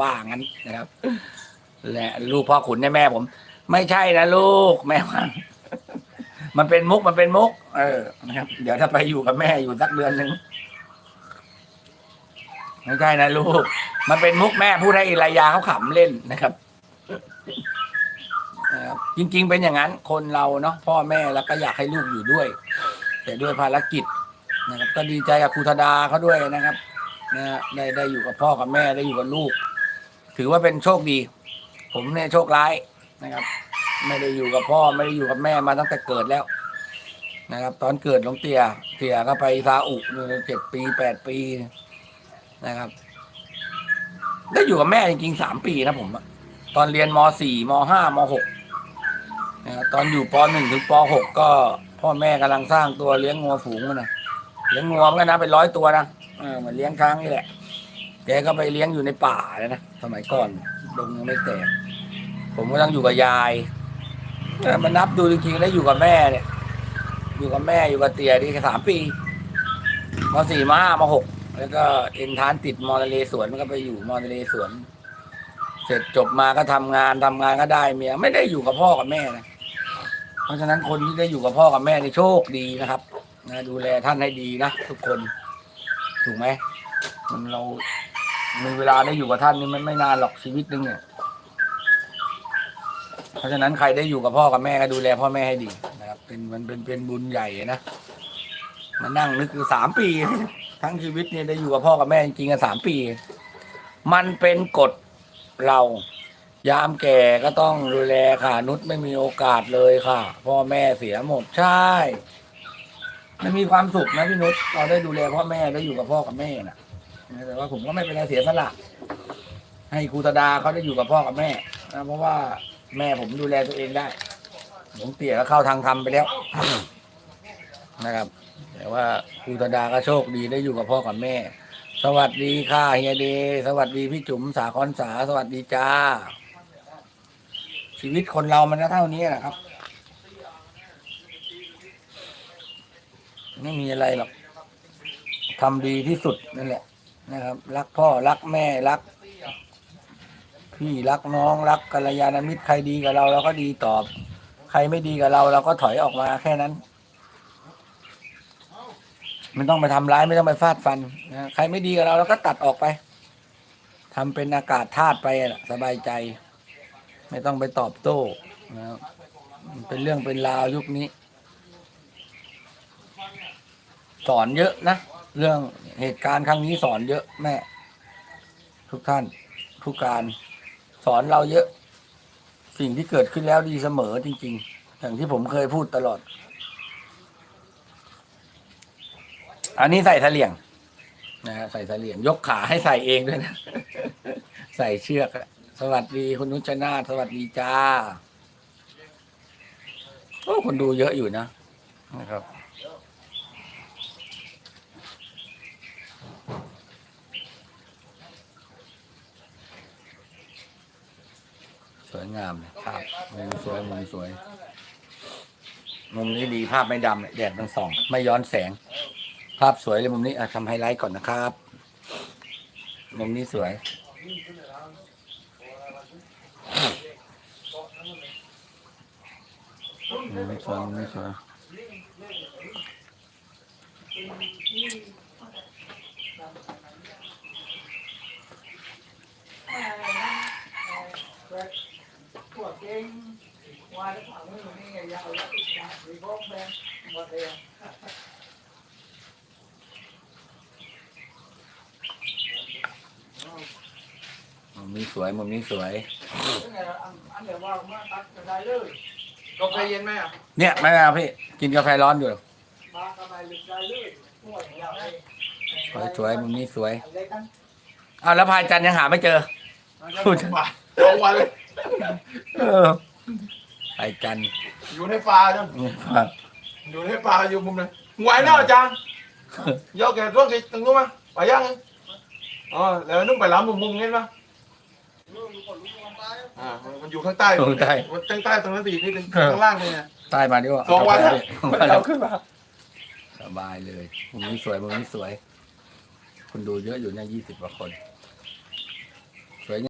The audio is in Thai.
ว่างั้นนะครับและลูกพ่อขุนเนี่ยแม่ผม ไม่ใช่นะลูกแม่ว่ามันเป็นมุกมันเป็นมุก เออนะครับ เดี๋ยวถ้าไปอยู่กับแม่อยู่สักเดือนหนึ่งไม่ใช่นะลูก มันเป็นมุกแม่พูดให้อิรายาเขาขำเล่นนะครับนะครับจริง ๆ เป็นอย่างนั้น คนเราเนาะพ่อแม่แล้วก็อยากให้ลูกอยู่ด้วย แต่ด้วยภารกิจนะครับก็ดีใจกับครูธดาเขาด้วยนะครับนะฮะได้ได้อยู่กับพ่อกับแม่ได้อยู่กับลูก ถือว่าเป็นโชคดี ผมเนี่ยโชคร้ายนะครับ ไม่ได้อยู่กับพ่อไม่ได้อยู่กับแม่มาตั้งแต่เกิดแล้ว นะครับ ตอนเกิดหลวงเตียเตียก็ไปซาอุเจ็ดปีแปดปีนะครับได้อยู่กับแม่จริงๆสามปีนะผมตอนเรียนมสี่มห้ามหกนะครับตอนอยู่ปหนึ่งถึงปหกก็พ่อแม่กำลังสร้างตัวเลี้ยงงัวฝูงนนะเลี้ยงงัวมันนะเป็นร้อยตัวนะเออเหมือนเลี้ยงช้างนี่แหละ แกก็ไปเลี้ยงอยู่ในป่าเลยนะสมัยก่อนดงยังไม่แตกผมก็ต้องอยู่กับยายมานับดูจริงๆแล้วอยู่กับแม่เนี่ย อยู่กับแม่อยู่กับเตียนี่แค่สามปีมสี่มห้ามหกแล้วก็เอ็นทานติดมอเตเลสวนมันก็ไปอยู่มอเตเลสวน เสร็จจบมาก็ทำงานทำงานก็ได้เมียไม่ได้อยู่กับพ่อกับแม่นะเพราะฉะนั้นคนที่ได้อยู่กับพ่อกับแม่นี่โชคดีนะครับนะดูแลท่านให้ดีนะทุกคน ถูกไหมมันเรา มีเวลาได้อยู่กับท่านนี่มันไม่นานหรอกชีวิตนึงเนี่ยเพราะฉะนั้นใครได้อยู่กับพ่อกับแม่ก็ดูแลพ่อแม่ให้ดีนะครับ เป็นมันเป็นเป็นบุญใหญ่นะมานั่งนึกคือสามปี ทั้งชีวิตเนี่ยได้อยู่กับพ่อกับแม่จริงๆกันสามปี มันเป็นกฎเรา ยามแก่ก็ต้องดูแลค่ะ นุชไม่มีโอกาสเลยค่ะ พ่อแม่เสียหมดใช่มันมีความสุขนะพี่นุชเราได้ดูแลพ่อแม่ได้อยู่กับพ่อกับแม่นะ แต่ว่าผมก็ไม่เป็นไรเสียสละให้ครูตดาเขาได้อยู่กับพ่อกับแม่นะเพราะว่าแม่ผมดูแลตัวเองได้หลวงเตี่ยก็เข้าทางธรรมไปแล้ว นะครับ แต่ว่าครูตดาก็โชคดีได้อยู่กับพ่อกับแม่ สวัสดีค่ะเฮียเดย์สวัสดีพี่จุ๋มสาคอนสาสวัสดีจ้า ชีวิตคนเรามันก็เท่านี้แหละครับ ไม่มีอะไรหรอกทำดีที่สุดนั่นแหละ นะครับ รักพ่อรักแม่รัก พี่รักน้องรักกัลยาณมิตรใครดีกับเราเราก็ดีตอบ ใครไม่ดีกับเรา เราก็ถอยออกมาแค่นั้นไม่ต้องไปทำร้ายไม่ต้องไปฟาดฟันนะใครไม่ดีกับเราเราก็ตัดออกไปทำเป็นอากาศธาตุไปอะสบายใจ ไม่ต้องไปตอบโต้นะเป็นเรื่องเป็นราวยุคนี้ สอนเยอะนะ เรื่องเหตุการณ์ครั้งนี้สอนเยอะแม่ ทุกท่าน ทุกการสอนเราเยอะ สิ่งที่เกิดขึ้นแล้วดีเสมอจริง ๆ อย่างที่ผมเคยพูดตลอด อันนี้ใส่เสลี่ยงนะใส่เสลี่ยง ยกขาให้ใส่เองด้วยนะ ใส่เชือก สวัสดีคุณนุชนาสวัสดีจ้าโอ้คนดูเยอะอยู่นะนะครับ วยงามเลยภาพมุมสวยมุมสวย มุมนี้ดีภาพไม่ดำเนี่ยแดดมันส่อง ไม่ย้อนแสง ภาพสวยเลยมุมนี้อะทำไฮไลท์ก่อนนะครับ มุมนี้สวยมุมนี้สวยมุมนี้สวยพวก เก่งว่าแล้วฝั่งนู้นนี่ยาวแล้วติดยาสีพกแบงหมดเลยมุมนี้สวยมุมนี้สวย อันเดียวว่ามาตัดกระไดเลยกาแฟเย็นไหมอะเนี่ยไม่เอาพี่กินกาแฟร้อนอยู่มากระไดลึกได้เลยห่วยยาวเลยสวยสวยมุมนี้สวยอะไรกันอ้าวแล้วพายจันทร์ยังหาไม่เจอ พูด สองวันเลย เออพายจันทร์อยู่ในป่าจังนี่ครับอยู่ในป่าอยู่มุมนั้นหวยเนาะอาจารย์ยกแกร่วงสิตึงรู้มั้ยไปยังอ๋อแล้วนุ่งไปล้ำมุมมุมเงี้ยมั้ยอ่ามันอยู่ข้างใต้ตรงใต้มันข้างใต้ตรงนั้นสินี่เป็นข้างล่างเลยนะใต้มาดีกว่าสองวันแล้แล้ววเราขึ้นมาสบายเลยมุมนี้สวยมุมนี้สวย คนดูเยอะอยู่เนี่ยยี่สิบกว่าคน